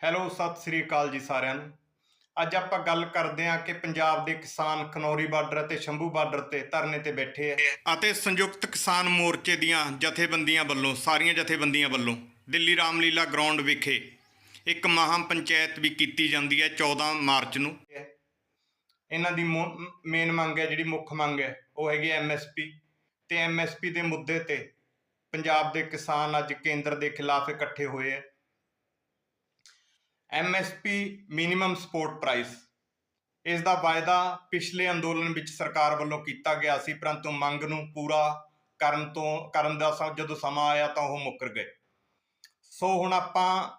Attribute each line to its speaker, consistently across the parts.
Speaker 1: Hello, Sat Sri ਅਕਾਲ ਜੀ ਸਾਰਿਆਂ ਨੂੰ। ਅੱਜ ਆਪਾਂ ਗੱਲ ਕਰਦੇ ਹਾਂ ਕਿ ਪੰਜਾਬ ਦੇ ਕਿਸਾਨ ਖਨੌਰੀ ਬਾਰਡਰ ਅਤੇ ਸ਼ੰਭੂ ਬਾਰਡਰ ਤੇ ਧਰਨੇ ਤੇ ਬੈਠੇ ਆ ਅਤੇ ਸੰਯੁਕਤ ਕਿਸਾਨ ਮੋਰਚੇ ਦੀਆਂ ਜਥੇਬੰਦੀਆਂ ਵੱਲੋਂ, ਸਾਰੀਆਂ ਜਥੇਬੰਦੀਆਂ ਵੱਲੋਂ ਦਿੱਲੀ ਰਾਮਲੀਲਾ ਗਰਾਊਂਡ ਵਿਖੇ ਇੱਕ ਮਹਾਂ ਪੰਚਾਇਤ ਵੀ ਕੀਤੀ ਜਾਂਦੀ ਹੈ 14 ਮਾਰਚ ਨੂੰ। ਇਹਨਾਂ ਦੀ ਮੇਨ ਮੰਗ ਹੈ, ਜਿਹੜੀ ਮੁੱਖ ਮੰਗ ਹੈ, ਉਹ ਹੈਗੀ ਐਮਐਸਪੀ ਤੇ ਐਮਐਸਪੀ ਦੇ ਮੁੱਦੇ ਤੇ ਪੰਜਾਬ ਦੇ ਕਿਸਾਨ ਅੱਜ ਕੇਂਦਰ ਦੇ ਖਿਲਾਫ ਇਕੱਠੇ ਹੋਏ ਹੈ ਐਮਐਸਪੀ ਮਿਨੀਮਮ ਸਪੋਰਟ ਪ੍ਰਾਈਸ ਇਸ ਦਾ ਵਾਅਦਾ ਪਿਛਲੇ ਅੰਦੋਲਨ ਵਿੱਚ ਸਰਕਾਰ ਵੱਲੋਂ ਕੀਤਾ ਗਿਆ ਸੀ, ਪਰੰਤੂ ਮੰਗ ਨੂੰ ਪੂਰਾ ਕਰਨ ਤੋਂ, ਕਰਨ ਦਾ ਸਮ- ਜਦੋਂ ਸਮਾਂ ਆਇਆ ਤਾਂ ਉਹ ਮੁੱਕਰ ਗਏ। ਸੋ ਹੁਣ ਆਪਾਂ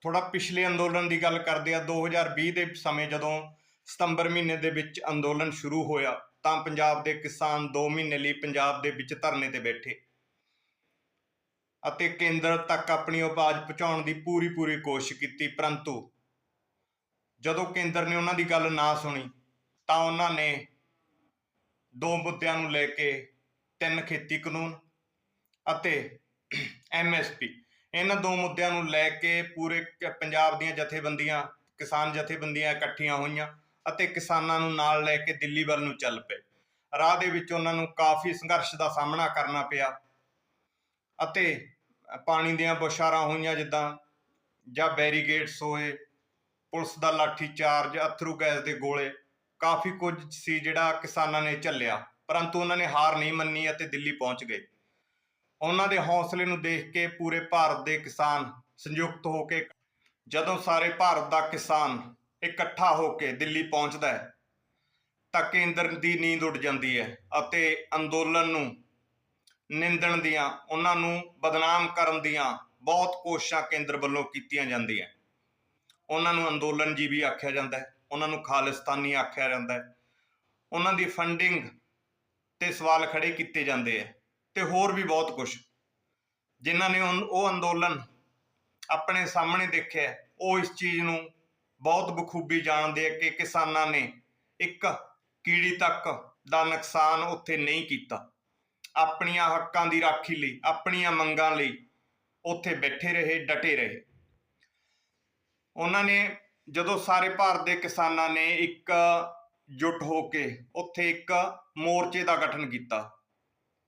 Speaker 1: ਥੋੜਾ ਪਿਛਲੇ ਅੰਦੋਲਨ ਦੀ ਗੱਲ ਕਰਦੇ ਆ 2020 ਦੇ ਸਮੇਂ ਜਦੋਂ ਸਤੰਬਰ ਮਹੀਨੇ ਦੇ ਵਿੱਚ ਅੰਦੋਲਨ ਸ਼ੁਰੂ ਹੋਇਆ, ਤਾਂ ਪੰਜਾਬ ਦੇ ਕਿਸਾਨ 2 ਮਹੀਨੇ ਲਈ ਪੰਜਾਬ ਦੇ ਵਿੱਚ ਧਰਨੇ ਤੇ ਬੈਠੇ। ਅਤੇ ਕੇਂਦਰ ਤੱਕ ਆਪਣੀ ਆਵਾਜ਼ ਪਹੁੰਚਾਉਣ ਦੀ ਪੂਰੀ ਪੂਰੀ ਕੋਸ਼ਿਸ਼ ਕੀਤੀ, ਪਰੰਤੂ ਜਦੋਂ ਕੇਂਦਰ ਨੇ ਉਹਨਾਂ ਦੀ ਗੱਲ ਨਾ ਸੁਣੀ, ਤਾਂ ਉਹਨਾਂ ਨੇ ਦੋ ਮੁੱਦਿਆਂ ਨੂੰ ਲੈ ਕੇ ਤਿੰਨ ਖੇਤੀ ਕਾਨੂੰਨ ਅਤੇ ਐਮਐਸਪੀ ਇਹਨਾਂ ਦੋ ਮੁੱਦਿਆਂ ਨੂੰ ਲੈ ਕੇ ਪੂਰੇ ਪੰਜਾਬ ਦੀਆਂ ਜਥੇਬੰਦੀਆਂ, ਕਿਸਾਨ ਜਥੇਬੰਦੀਆਂ ਇਕੱਠੀਆਂ ਹੋਈਆਂ ਅਤੇ ਕਿਸਾਨਾਂ ਨੂੰ ਨਾਲ ਲੈ ਕੇ ਦਿੱਲੀ ਵੱਲ ਨੂੰ ਚੱਲ ਪਏ। ਰਾਹ ਦੇ ਵਿੱਚ ਉਹਨਾਂ ਨੂੰ ਕਾਫੀ ਸੰਘਰਸ਼ ਦਾ ਸਾਹਮਣਾ ਕਰਨਾ ਪਿਆ। ਅਤੇ ਪਾਣੀ ਦੀਆਂ ਬੁਛਾਰਾਂ ਹੋਈਆਂ ਜਿੱਦਾਂ ਜਾਂ ਬੈਰੀਗੇਟਸ ਹੋਏ, ਪੁਲਿਸ ਦਾ ਲਾਠੀ ਚਾਰਜ, ਅਥਰੂ ਗੈਸ ਦੇ ਗੋਲੇ, ਕਾਫੀ ਕੁਝ ਸੀ ਜਿਹੜਾ ਕਿਸਾਨਾਂ ਨੇ ਝੱਲਿਆ, ਪਰੰਤੂ ਉਹਨਾਂ ਨੇ ਹਾਰ ਨਹੀਂ ਮੰਨੀ ਅਤੇ ਦਿੱਲੀ ਪਹੁੰਚ ਗਏ। ਉਹਨਾਂ ਦੇ ਹੌਸਲੇ ਨੂੰ ਦੇਖ ਕੇ ਪੂਰੇ ਭਾਰਤ ਦੇ ਕਿਸਾਨ ਸੰਯੁਕਤ ਹੋ ਕੇ ਜਦੋਂ ਸਾਰੇ ਭਾਰਤ ਦਾ ਕਿਸਾਨ ਇਕੱਠਾ ਹੋ ਕੇ ਦਿੱਲੀ ਪਹੁੰਚਦਾ ਹੈ, ਤਾਂ ਕੇਂਦਰ ਦੀ ਨੀਂਦ ਉੱਡ ਜਾਂਦੀ ਹੈ ਅਤੇ ਅੰਦੋਲਨ ਨੂੰ ਨਿੰਦਣ ਦੀਆਂ, ਉਹਨਾਂ ਨੂੰ ਬਦਨਾਮ ਕਰਨ ਦੀਆਂ ਬਹੁਤ ਕੋਸ਼ਿਸ਼ਾਂ ਕੇਂਦਰ ਵੱਲੋਂ ਕੀਤੀਆਂ ਜਾਂਦੀਆਂ ਉਹਨਾਂ ਨੂੰ ਅੰਦੋਲਨ ਜੀਵੀ ਆਖਿਆ ਜਾਂਦਾ ਹੈ, ਉਹਨਾਂ ਨੂੰ ਖਾਲਿਸਤਾਨੀ ਆਖਿਆ ਜਾਂਦਾ ਹੈ। ਉਹਨਾਂ ਦੀ ਫੰਡਿੰਗ ਤੇ ਸਵਾਲ ਖੜੇ ਕੀਤੇ ਜਾਂਦੇ ਆ ਤੇ ਹੋਰ ਵੀ ਬਹੁਤ ਕੁਝ ਜਿਨ੍ਹਾਂ ਨੇ ਉਹ ਅੰਦੋਲਨ ਆਪਣੇ ਸਾਹਮਣੇ ਦੇਖਿਆ ਉਹ ਇਸ ਚੀਜ਼ ਨੂੰ ਬਹੁਤ ਬਖੂਬੀ ਜਾਣਦੇ ਆ ਕਿ ਕਿਸਾਨਾਂ ਨੇ ਇੱਕ ਕੀੜੀ ਤੱਕ ਦਾ ਨੁਕਸਾਨ ਉੱਥੇ ਨਹੀਂ ਕੀਤਾ। ਆਪਣੀਆਂ ਹੱਕਾਂ ਦੀ ਰਾਖੀ ਲਈ, ਆਪਣੀਆਂ ਮੰਗਾਂ ਲਈ ਉੱਥੇ ਬੈਠੇ ਰਹੇ, ਡਟੇ ਰਹੇ। ਉਹਨਾਂ ਨੇ ਜਦੋਂ ਸਾਰੇ ਭਾਰਤ ਦੇ ਕਿਸਾਨਾਂ ਨੇ ਇੱਕ ਜੁਟ ਹੋ ਕੇ ਉੱਥੇ ਇੱਕ ਮੋਰਚੇ ਦਾ ਗਠਨ ਕੀਤਾ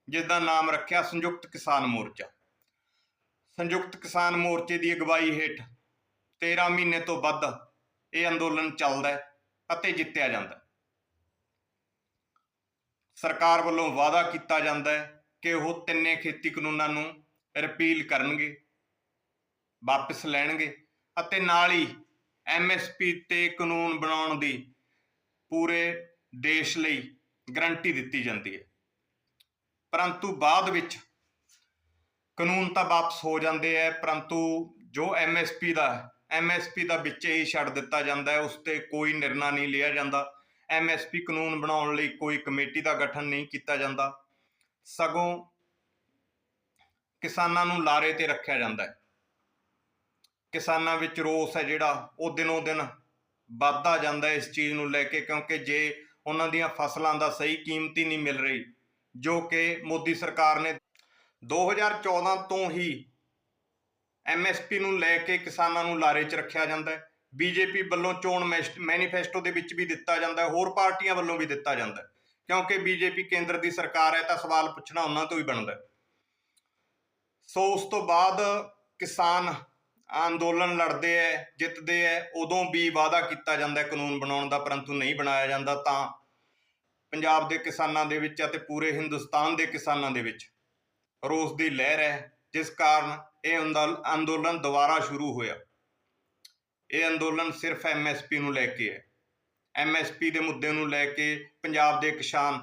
Speaker 1: ਜਿਸ ਦਾ ਨਾਮ ਰੱਖਿਆ ਸੰਯੁਕਤ ਕਿਸਾਨ ਮੋਰਚਾ। ਸੰਯੁਕਤ ਕਿਸਾਨ ਮੋਰਚੇ ਦੀ ਅਗਵਾਈ ਹੇਠ 13 ਮਹੀਨੇ ਤੋਂ ਵੱਧ ਇਹ ਅੰਦੋਲਨ ਚੱਲਦਾ ਹੈ ਅਤੇ ਜਿੱਤਿਆ ਜਾਂਦਾ ਸਰਕਾਰ ਵੱਲੋਂ ਵਾਅਦਾ ਕੀਤਾ ਜਾਂਦਾ ਹੈ ਕਿ ਉਹ ਤਿੰਨੇ ਖੇਤੀ ਕਾਨੂੰਨਾਂ ਨੂੰ ਰਿਪੀਲ ਕਰਨਗੇ, ਵਾਪਸ ਲੈਣਗੇ ਅਤੇ ਨਾਲ ਹੀ ਐਮਐਸਪੀ ਤੇ ਕਾਨੂੰਨ ਬਣਾਉਣ ਦੀ ਪੂਰੇ ਦੇਸ਼ ਲਈ ਗਰੰਟੀ ਦਿੱਤੀ ਜਾਂਦੀ ਹੈ। ਪਰੰਤੂ ਬਾਅਦ ਵਿੱਚ ਕਾਨੂੰਨ ਤਾਂ ਵਾਪਸ ਹੋ ਜਾਂਦੇ ਹੈ, ਪਰੰਤੂ ਜੋ ਐਮਐਸਪੀ ਦਾ ਐਮਐਸਪੀ ਦਾ ਵਿੱਚ ਹੀ ਛੱਡ ਦਿੱਤਾ ਜਾਂਦਾ ਹੈ, ਉਸ ਤੇ ਕੋਈ ਨਿਰਣਾ ਨਹੀਂ ਲਿਆ ਜਾਂਦਾ। ਐਮਐਸਪੀ ਕਾਨੂੰਨ ਬਣਾਉਣ ਲਈ ਕੋਈ ਕਮੇਟੀ ਦਾ ਗਠਨ ਨਹੀਂ ਕੀਤਾ ਜਾਂਦਾ। ਸਗੋਂ ਕਿਸਾਨਾਂ ਨੂੰ ਲਾਰੇ ਤੇ ਰੱਖਿਆ ਜਾਂਦਾ ਹੈ। ਕਿਸਾਨਾਂ ਵਿੱਚ ਰੋਸ ਹੈ ਜਿਹੜਾ ਉਹ ਦਿਨੋਂ ਦਿਨ ਵੱਧਦਾ ਜਾਂਦਾ ਇਸ ਚੀਜ਼ ਨੂੰ ਲੈ ਕੇ, ਕਿਉਂਕਿ ਜੇ ਉਹਨਾਂ ਦੀਆਂ ਫਸਲਾਂ ਦਾ ਸਹੀ ਕੀਮਤੀ ਨਹੀਂ ਮਿਲ ਰਹੀ, ਜੋ ਕਿ ਮੋਦੀ ਸਰਕਾਰ ਨੇ 2014 ਤੋਂ ਹੀ ਐਮਐਸਪੀ ਨੂੰ ਲੈ ਕੇ ਕਿਸਾਨਾਂ ਨੂੰ ਲਾਰੇ 'ਚ ਰੱਖਿਆ ਜਾਂਦਾ ਹੈ। ਬੀਜੇਪੀ ਵੱਲੋਂ ਚੋਣ ਮੈਸ- ਮੈਨੀਫੈਸਟੋ ਦੇ ਵਿੱਚ ਵੀ ਦਿੱਤਾ ਜਾਂਦਾ, ਹੋਰ ਪਾਰਟੀਆਂ ਵੱਲੋਂ ਵੀ ਦਿੱਤਾ ਜਾਂਦਾ। ਹੈ ਕਿਉਂਕਿ ਬੀਜੇਪੀ ਕੇਂਦਰ ਦੀ ਸਰਕਾਰ ਹੈ ਤਾਂ ਸਵਾਲ ਪੁੱਛਣਾ ਉਹਨਾਂ ਤੋਂ ਹੀ ਬਣਦਾ। ਸੋ ਉਸ ਤੋਂ ਬਾਅਦ ਕਿਸਾਨ ਅੰਦੋਲਨ ਲੜਦੇ ਐ, ਜਿੱਤਦੇ ਐ, ਉਦੋਂ ਵੀ ਵਾਅਦਾ ਕੀਤਾ ਜਾਂਦਾ, ਕਾਨੂੰਨ ਬਣਾਉਣ ਦਾ, ਪਰੰਤੂ ਨਹੀਂ ਬਣਾਇਆ ਜਾਂਦਾ ਤਾਂ ਪੰਜਾਬ ਦੇ ਕਿਸਾਨਾਂ ਦੇ ਵਿੱਚ ਅਤੇ ਪੂਰੇ ਹਿੰਦੁਸਤਾਨ ਦੇ ਕਿਸਾਨਾਂ ਦੇ ਵਿੱਚ ਰੋਸ ਦੀ ਲਹਿਰ ਹੈ ਜਿਸ ਕਾਰਨ ਇਹ ਅੰਦਲ- ਅੰਦੋਲਨ ਦੁਬਾਰਾ ਸ਼ੁਰੂ ਹੋਇਆ। ਇਹ ਅੰਦੋਲਨ ਸਿਰਫ ਐਮਐਸਪੀ ਨੂੰ ਲੈ ਕੇ ਹੈ। ਐਮਐਸਪੀ ਦੇ ਮੁੱਦੇ ਨੂੰ ਲੈ ਕੇ ਪੰਜਾਬ ਦੇ ਕਿਸਾਨ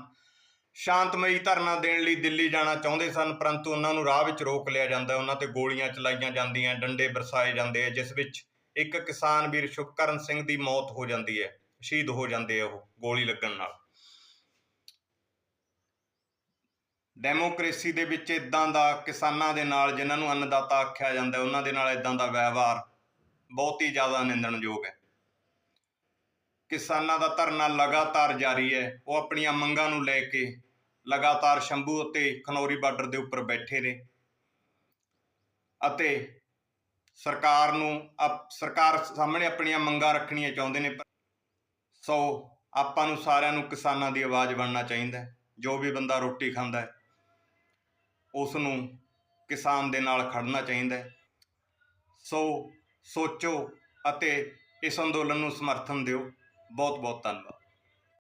Speaker 1: ਸ਼ਾਂਤਮਈ ਧਰਨਾ ਦੇਣ ਲਈ ਦਿੱਲੀ ਜਾਣਾ ਚਾਹੁੰਦੇ ਸਨ, ਪਰੰਤੂ ਉਹਨਾਂ ਨੂੰ ਰਾਹ ਵਿੱਚ ਰੋਕ ਲਿਆ ਜਾਂਦਾ ਉਹਨਾਂ ਤੇ ਗੋਲੀਆਂ ਚਲਾਈਆਂ ਜਾਂਦੀਆਂ, ਡੰਡੇ ਬਰਸਾਏ ਜਾਂਦੇ ਆ ਜਿਸ ਵਿੱਚ ਇੱਕ ਕਿਸਾਨ ਵੀਰ ਸ਼ੁਭਕਰਨ ਸਿੰਘ ਦੀ ਮੌਤ ਹੋ ਜਾਂਦੀ ਹੈ, ਸ਼ਹੀਦ ਹੋ ਜਾਂਦੇ ਆ ਉਹ ਗੋਲੀ ਲੱਗਣ ਨਾਲ। ਡੈਮੋਕ੍ਰੇਸੀ ਦੇ ਵਿੱਚ ਇਦਾਂ ਦਾ ਕਿਸਾਨਾਂ ਦੇ ਨਾਲ, ਜਿਨ੍ਹਾਂ ਨੂੰ ਅੰਨਦਾਤਾ ਆਖਿਆ ਜਾਂਦਾ ਉਹਨਾਂ ਦੇ ਨਾਲ ਇਦਾਂ ਦਾ ਵਿਵਹਾਰ ਬਹੁਤ ਹੀ ਜ਼ਿਆਦਾ ਨਿੰਦਣਯੋਗ ਹੈ। ਕਿਸਾਨਾਂ ਦਾ ਧਰਨਾ ਲਗਾਤਾਰ ਜਾਰੀ ਹੈ। ਉਹ ਆਪਣੀਆਂ ਮੰਗਾਂ ਨੂੰ ਲੈ ਕੇ ਲਗਾਤਾਰ ਸ਼ੰਭੂ ਅਤੇ ਖਨੌਰੀ ਬਾਰਡਰ ਦੇ ਉੱਪਰ ਬੈਠੇ ਨੇ ਅਤੇ ਸਰਕਾਰ ਨੂੰ ਸਰਕਾਰ ਸਾਹਮਣੇ ਆਪਣੀਆਂ ਮੰਗਾਂ ਰੱਖਣੀਆਂ ਚਾਹੁੰਦੇ ਨੇ। ਸੋ ਆਪਾਂ ਨੂੰ ਸਾਰਿਆਂ ਨੂੰ ਕਿਸਾਨਾਂ ਦੀ ਆਵਾਜ਼ ਬਣਨਾ ਚਾਹੀਦਾ ਹੈ। ਜੋ ਵੀ ਬੰਦਾ ਰੋਟੀ ਖਾਂਦਾ ਹੈ ਉਸ ਨੂੰ ਕਿਸਾਨ ਦੇ ਨਾਲ ਖੜਨਾ ਚਾਹੀਦਾ ਸੋ ਸੋਚੋ ਅਤੇ ਇਸ ਅੰਦੋਲਨ ਨੂੰ ਸਮਰਥਨ ਦਿਓ। ਬਹੁਤ ਬਹੁਤ ਧੰਨਵਾਦ।